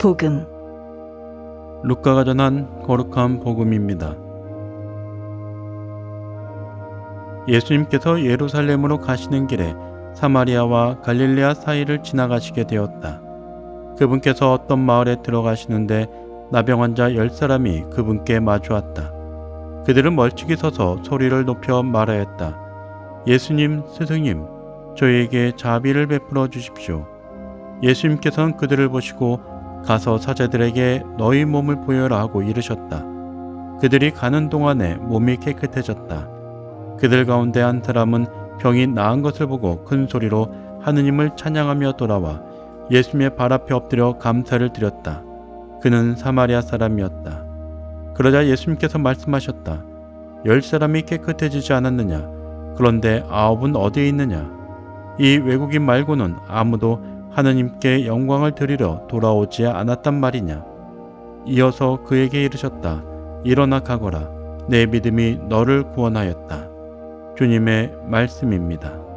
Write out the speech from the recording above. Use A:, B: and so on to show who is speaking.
A: 복음
B: 루카가 전한 거룩한 복음입니다. 예수님께서 예루살렘으로 가시는 길에 사마리아와 갈릴레아 사이를 지나가시게 되었다. 그분께서 어떤 마을에 들어가시는데 나병 환자 열 사람이 그분께 마주왔다. 그들은 멀찍이 서서 소리를 높여 말하였다. 예수님, 스승님, 저희에게 자비를 베풀어 주십시오. 예수님께서는 그들을 보시고 가서 사제들에게 너희 몸을 보여라 하고 이르셨다. 그들이 가는 동안에 몸이 깨끗해졌다. 그들 가운데 한 사람은 병이 나은 것을 보고 큰 소리로 하느님을 찬양하며 돌아와 예수님의 발 앞에 엎드려 감사를 드렸다. 그는 사마리아 사람이었다. 그러자 예수님께서 말씀하셨다. 열 사람이 깨끗해지지 않았느냐? 그런데 아홉은 어디에 있느냐? 이 외국인 말고는 아무도 하느님께 영광을 드리러 돌아오지 않았단 말이냐. 이어서 그에게 이르셨다. 일어나 가거라. 내 믿음이 너를 구원하였다. 주님의 말씀입니다.